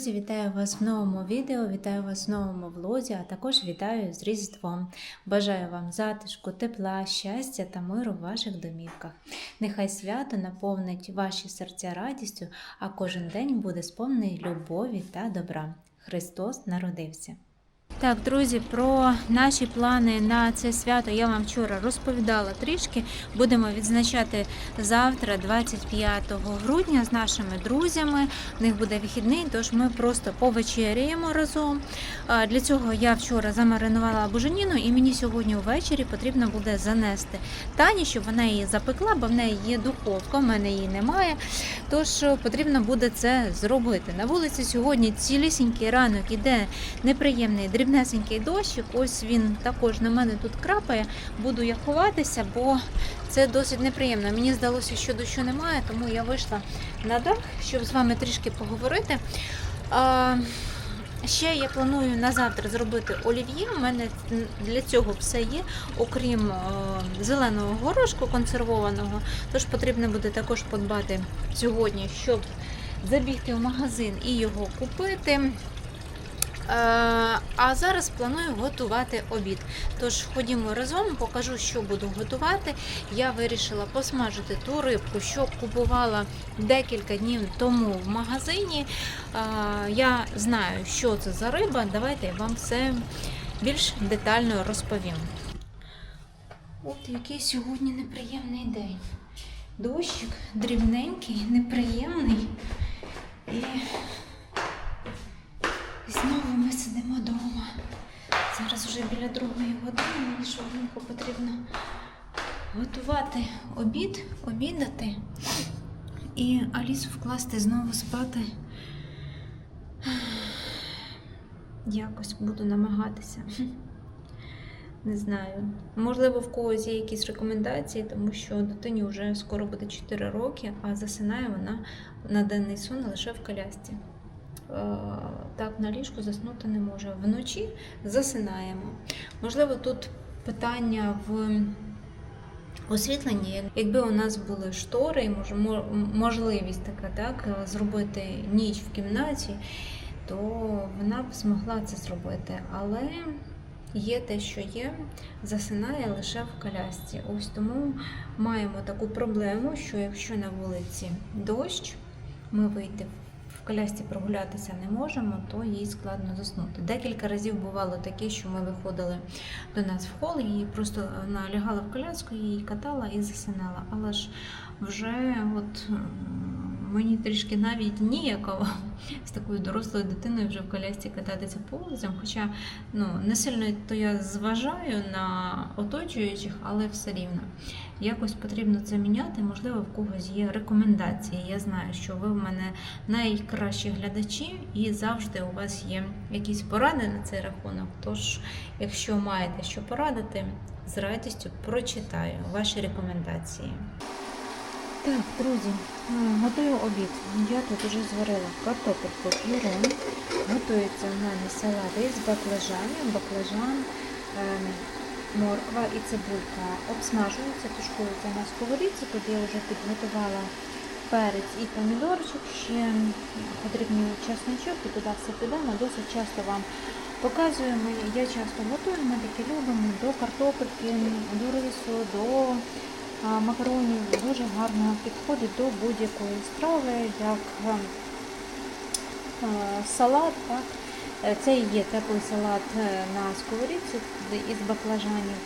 Друзі! Вітаю вас в новому відео, вітаю вас в новому влозі, а також вітаю з Різдвом. Бажаю вам затишку, тепла, щастя та миру в ваших домівках. Нехай свято наповнить ваші серця радістю, а кожен день буде сповнений любові та добра. Христос народився. Так, друзі, про наші плани на це свято я вам вчора розповідала трішки. Будемо відзначати завтра, 25 грудня, з нашими друзями. В них буде вихідний, тож ми просто повечеряємо разом. Для цього я вчора замаринувала буженіну, і мені сьогодні ввечері потрібно буде занести Тані, щоб вона її запекла, бо в неї є духовка, в мене її немає. Тож е, потрібно буде це зробити. На вулиці сьогодні цілісінький ранок іде неприємний дрібнесенький дощик. Ось він також на мене тут крапає. Буду я ховатися, бо це досить неприємно. Мені здалося, що дощу немає, тому я вийшла на дах, щоб з вами трішки поговорити. А, Ще я планую на завтра зробити олів'є. У мене для цього все є, окрім е, зеленого горошку консервованого. Тож потрібно буде також подбати сьогодні, щоб забігти в магазин і його купити. Е, А зараз планую готувати обід. Тож ходімо разом, покажу, що буду готувати. Я вирішила посмажити ту рибку, що купувала декілька днів тому в магазині. Е, Я знаю, що це за риба. Давайте я вам все більш детально розповім. От який сьогодні неприємний день. Дощик дрібненький, неприємний. І знову ми сидимо вдома. Зараз вже біля другої години, мені швидко потрібно готувати обід, обідати і Алісу вкласти знову спати. Якось буду намагатися. Не знаю. Можливо, в когось є якісь рекомендації, тому що дитині вже скоро буде 4 роки, а засинає вона на денний сон лише в колясці. Е, так на ліжку заснути не може. Вночі засинаємо. Можливо, тут питання в освітленні. Якби у нас були штори, можливість така, так, зробити ніч в кімнаті, то вона б змогла це зробити. Але є те, що є, засинає лише в колясці. Ось тому маємо таку проблему, що якщо на вулиці дощ, ми вийти в колясці прогулятися не можемо, то їй складно заснути. Декілька разів бувало таке, що ми виходили до нас в хол, і просто вона лягала в коляску, її катала і засинала. Але ж вже от мені трішки навіть ніяково з такою дорослою дитиною вже в колясці кататися по вулицям. Хоча ну, не сильно то я зважаю на оточуючих, але все рівно. Якось потрібно це міняти. Можливо, в когось є рекомендації. Я знаю, що ви в мене найкращі глядачі, і завжди у вас є якісь поради на цей рахунок. Тож, якщо маєте що порадити, з радістю прочитаю ваші рекомендації. Так, друзі, готую обід. Я тут вже зварила картопельку пюре. Готується в мене салат із баклажанів, баклажан, ем, морква і цибулька обсмажуються, тушкуються на сковорідці. Тут я вже підготувала перець і помідорчик, ще потрібні чесночок і туди все підемо. Досить часто вам показую. Я часто готую, ми таке любимо до картопельки, до рису, до макаронів дуже гарно підходить до будь-якої страви, як е, салат. Так? Е, це і є теплий салат е, на сковорідці із баклажанів.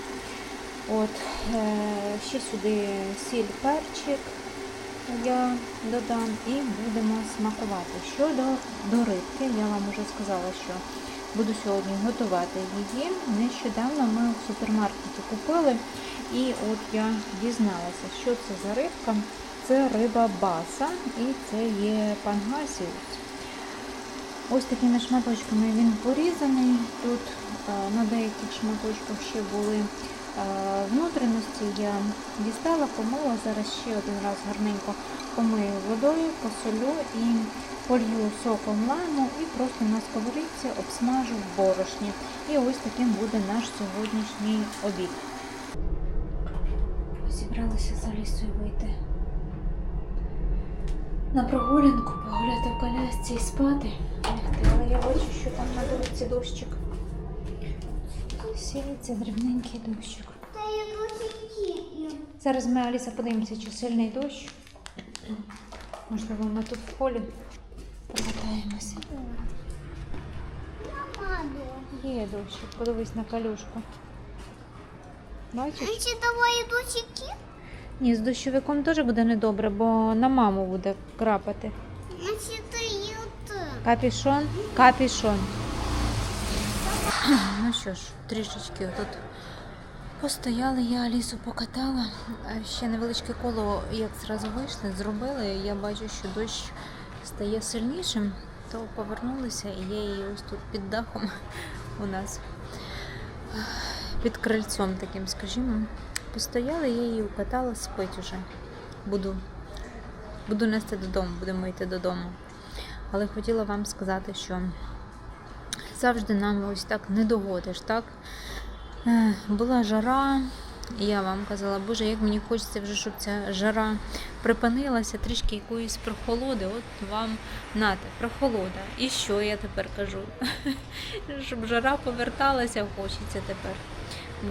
От, Ще сюди сіль, перчик я додам і будемо смакувати. Щодо до рибки, я вам вже сказала, що буду сьогодні готувати її. Нещодавно ми в супермаркеті купили. І от я дізналася, що це за рибка. Це риба баса і це є пангасіус. Ось такими шматочками він порізаний. Тут на деяких шматочках ще були внутрішності. Я дістала, помила, зараз ще один раз гарненько помию водою, посолю і полью соком лайму і просто на сковорідці обсмажу в борошні. І ось таким буде наш сьогоднішній обід зібралися за лісою вийти. на прогулянку, погуляти в колясці і спати. Але я бачу, що там на вулиці дощик. Сіється дрібненький дощик. Зараз ми, Аліса, подивимося, чи сильний дощ. Можливо, ми тут в полі покатаємося. Є дощик, подивись на калюшку. Бачиш? Значить, давай досики. Ні, з дощовиком теж буде недобре, бо на маму буде крапати. Капішон, капішон. Ну що ж, трішечки тут постояли, я Алісу покатала. Ще невеличке коло, як зразу вийшли, зробили. Я бачу, що дощ стає сильнішим, то повернулися, і я її ось тут під дахом у нас під крильцом таким, скажімо. Постояли, я її укатала, спить уже. Буду, буду нести додому, будемо йти додому. Але хотіла вам сказати, що завжди нам ось так не догодиш, так? Була жара, і я вам казала, Боже, як мені хочеться вже, щоб ця жара припинилася, трішки якоїсь прохолоди. От вам нате, прохолода. І що я тепер кажу? Щоб жара поверталася, хочеться тепер.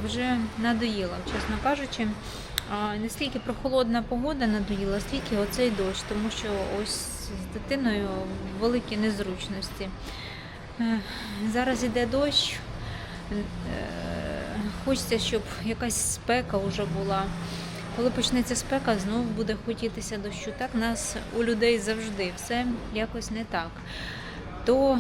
Вже надоїла, чесно кажучи. Не стільки прохолодна погода надоїла, стільки оцей дощ, тому що ось з дитиною великі незручності. Е, Зараз іде дощ. Е, Хочеться, щоб якась спека вже була. Коли почнеться спека, знову буде хотітися дощу. Так нас у людей завжди все якось не так. То,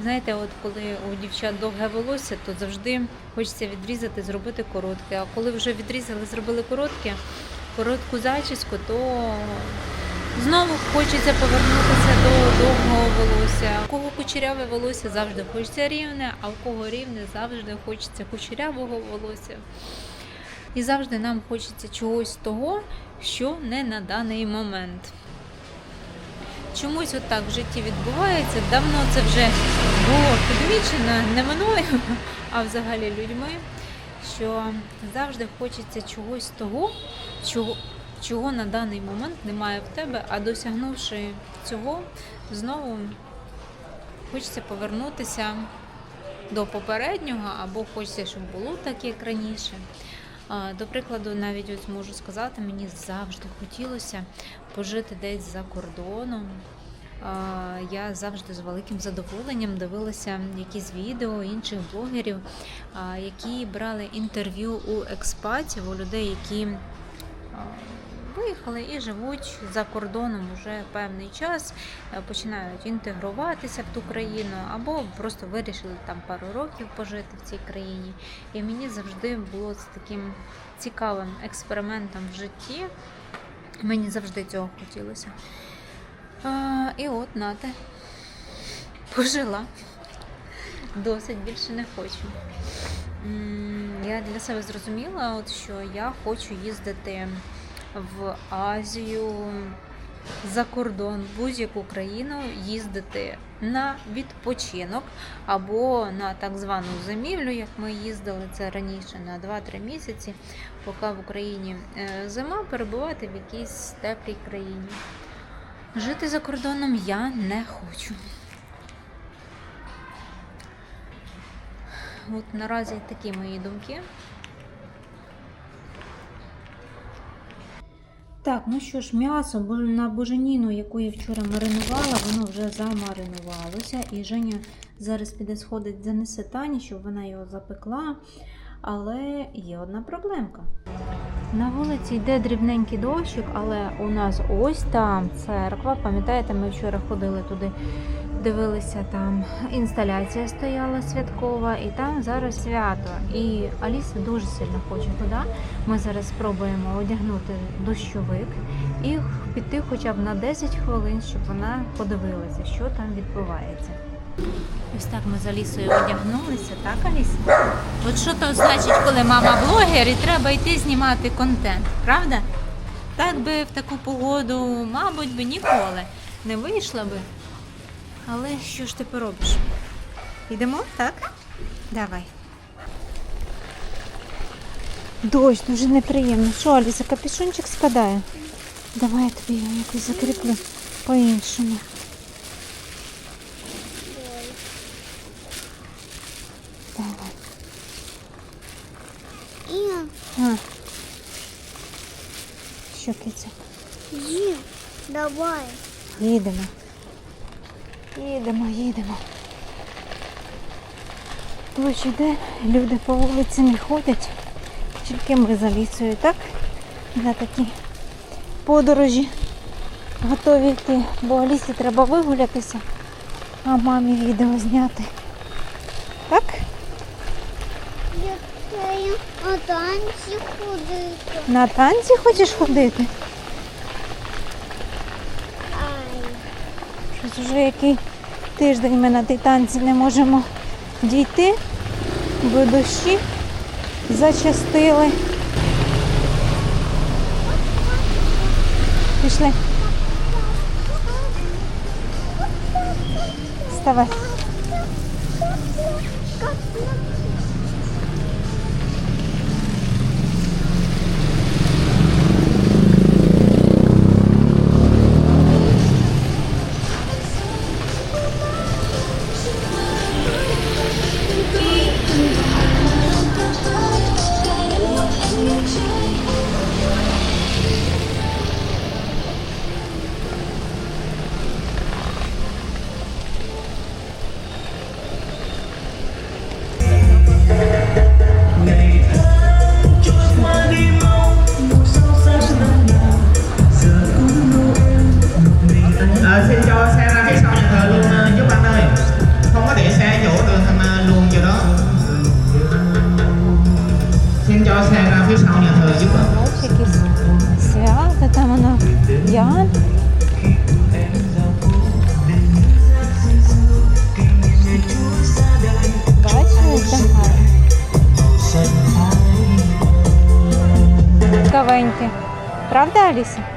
знаєте, от коли у дівчат довге волосся, то завжди хочеться відрізати, зробити коротке. А коли вже відрізали, зробили коротке, коротку зачіску, то знову хочеться повернутися до довгого волосся. У кого кучеряве волосся завжди хочеться рівне, а у кого рівне завжди хочеться кучерявого волосся. І завжди нам хочеться чогось того, що не на даний момент. Чомусь отак в житті відбувається. Давно це вже було підмічено не мною, а взагалі людьми, що завжди хочеться чогось того, чого, чого на даний момент немає в тебе, а досягнувши цього, знову хочеться повернутися до попереднього, або хочеться, щоб було так, як раніше. До прикладу, навіть ось можу сказати, мені завжди хотілося пожити десь за кордоном. Я завжди з великим задоволенням дивилася якісь відео інших блогерів, які брали інтерв'ю у експатів, у людей, які виїхали і живуть за кордоном уже певний час, е, починають інтегруватися в ту країну, або просто вирішили там пару років пожити в цій країні. І мені завжди було це таким цікавим експериментом в житті. Мені завжди цього хотілося. А, і от нате, пожила. Досить більше не хочу. Я для себе зрозуміла, от, що я хочу їздити в Азію, за кордон, будь-яку країну їздити на відпочинок або на так звану зимівлю, як ми їздили це раніше на 2-3 місяці, поки в Україні е, зима, перебувати в якійсь теплій країні. Жити за кордоном я не хочу. От наразі такі мої думки. Так, ну що ж, м'ясо на боженіну, яку я вчора маринувала, воно вже замаринувалося. І Женя зараз піде сходить, занесе Тані, щоб вона його запекла. Але є одна проблемка. На вулиці йде дрібненький дощик, але у нас ось там церква. Пам'ятаєте, ми вчора ходили туди, дивилися там. Інсталяція стояла святкова, і там зараз свято. І Аліса дуже сильно хоче туди. Ми зараз спробуємо одягнути дощовик і піти хоча б на 10 хвилин, щоб вона подивилася, що там відбувається. Ось так ми з Алісою одягнулися, так, Аліса? От що то значить, коли мама блогер і треба йти знімати контент, правда? Так би в таку погоду, мабуть, би ніколи не вийшла би. Але що ж ти поробиш? Йдемо, так? Давай. Дощ, дуже неприємно. Що, Аліса, капюшончик спадає? Давай я тобі його якось закріплю. по-іншому. Давай. А. Що киця? Ді, давай. Їдемо. Їдемо, їдемо. Дощ іде, люди по вулиці не ходять. Тільки ми за лісою, так? На такі подорожі готові йти, бо Алісі треба вигулятися, а мамі відео зняти. Так? Я хочу на танці ходити. На танці хочеш ходити? Ай. Щось вже який тиждень ми на ті танці не можемо дійти, бо дощі зачастили. Пішли. Вставай. Правда,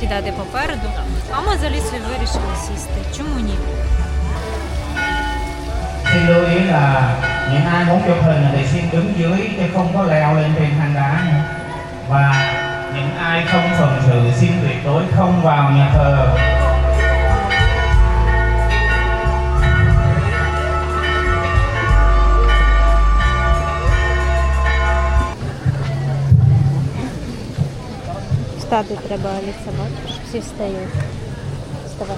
сідати попереду, а ми з Алісою вирішили сісти. Чому ні? xin lưu ý là những ai muốn chụp hình thì xin đứng dưới chứ không có leo lên trên hang đá nữa và những ai không phận sự xin tuyệt đối không vào nhà thờ Встати треба, Аліса, бачиш? Всі встають. Вставай.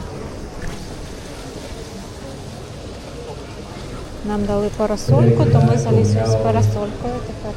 Нам дали парасольку, то ми з Алісою з парасолькою тепер.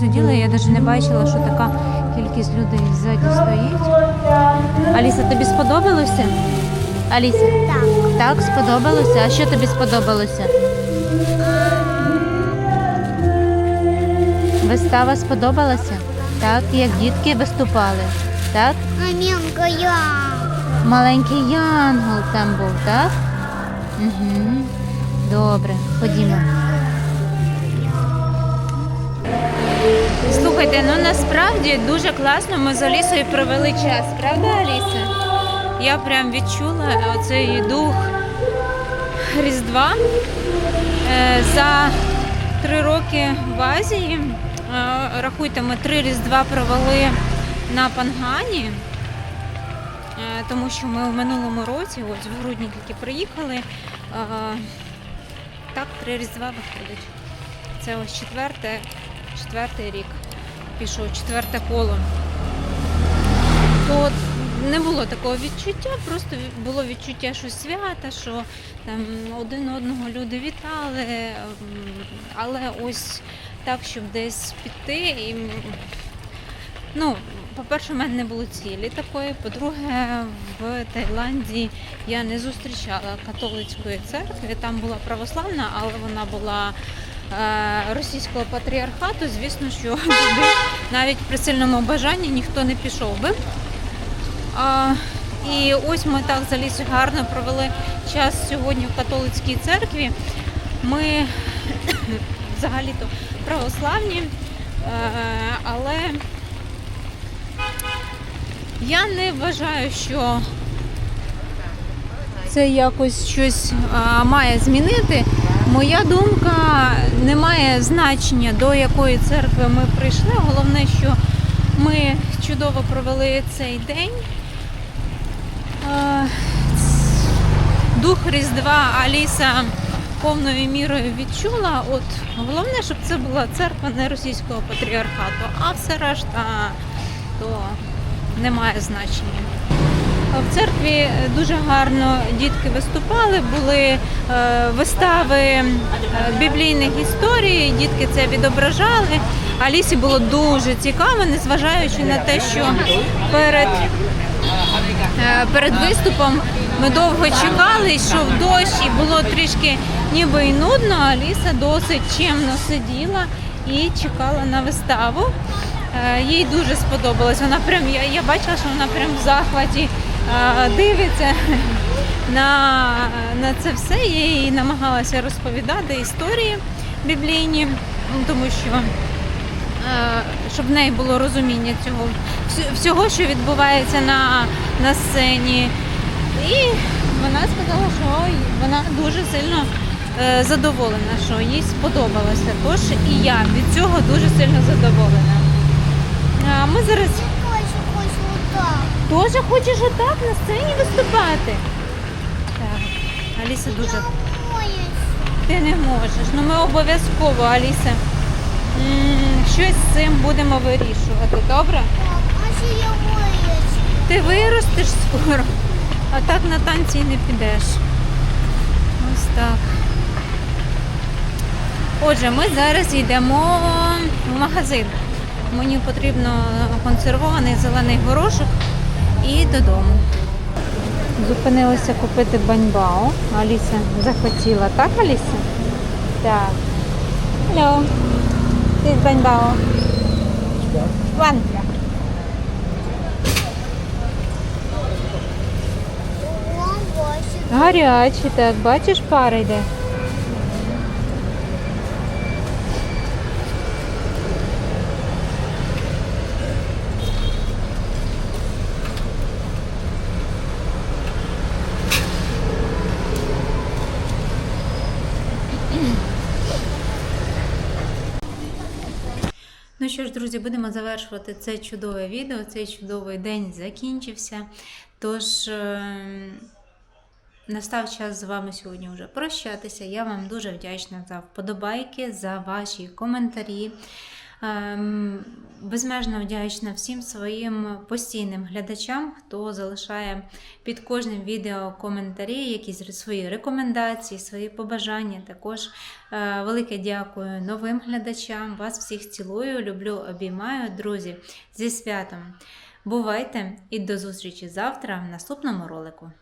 Сиділи, я навіть не бачила, що така кількість людей ззаді стоїть. Аліса, тобі сподобалося? Аліса? Так. Так, сподобалося. А що тобі сподобалося? Вистава сподобалася? Так, як дітки виступали. Так? Амінка, я. Маленький янгол там був, так? Угу. Добре, ходімо. Слухайте, ну насправді дуже класно ми з Алісою провели час, правда, Аліса? Я прям відчула оцей дух Різдва. Е, За три роки в Азії, е, рахуйте, ми три Різдва провели на Пангані. Е, тому що ми в минулому році, ось в грудні тільки приїхали. Так, три різдва виходить. Це ось четверте, четвертий рік пішов, четверте коло. То не було такого відчуття, просто було відчуття, що свята, що там один одного люди вітали. Але ось так, щоб десь піти і Ну, по-перше, в мене не було цілі такої. По-друге, в Таїланді я не зустрічала католицької церкви. Там була православна, але вона була російського патріархату. Звісно, що навіть при сильному бажанні ніхто не пішов би. І ось ми так з Алісою гарно провели час сьогодні в католицькій церкві. Ми взагалі-то православні, е, але я не вважаю, що це якось щось має змінити. Моя думка не має значення, до якої церкви ми прийшли. Головне, що ми чудово провели цей день. Е, Дух Різдва Аліса повною мірою відчула. От головне, щоб це була церква не російського патріархату, а все решта то не має значення. В церкві дуже гарно дітки виступали, були е, вистави е, біблійних історій, дітки це відображали. Алісі було дуже цікаво, незважаючи на те, що перед, е, перед виступом Ми довго чекали, йшов дощ, і було трішки ніби і нудно. Аліса досить чемно сиділа і чекала на виставу. Е, Їй дуже сподобалось. Вона прям, я, я бачила, що вона прям в захваті е, дивиться на, на це все. Я їй намагалася розповідати історії біблійні, тому що щоб в неї було розуміння цього всього, що відбувається на, на сцені. І вона сказала, що вона дуже сильно е, задоволена, що їй сподобалося. Тож і я від цього дуже сильно задоволена. Ми зараз теж хочеш отак на сцені виступати. Так, Аліса дуже ти не можеш. Ну ми обов'язково, Аліса, щось з цим будемо вирішувати, добре? а ще я боюсь. Ти виростеш скоро, а так на танці й не підеш. Ось так. Отже, ми зараз йдемо в магазин. Мені потрібно консервований зелений горошок і додому. Зупинилися купити баньбао. Аліса захотіла, так, Аліса? Так. Hello. This is баньбао. One. Гарячий, так, бачиш, пара йде. Ну що ж, друзі, будемо завершувати це чудове відео. Цей чудовий день закінчився. Тож. ем, Настав час з вами сьогодні вже прощатися. Я вам дуже вдячна за вподобайки, за ваші коментарі. Ем, Безмежно вдячна всім своїм постійним глядачам, хто залишає під кожним відео коментарі, якісь свої рекомендації, свої побажання. Також е, велике дякую новим глядачам. Вас всіх цілую, люблю, обіймаю, друзі, зі святом. Бувайте і до зустрічі завтра в наступному ролику.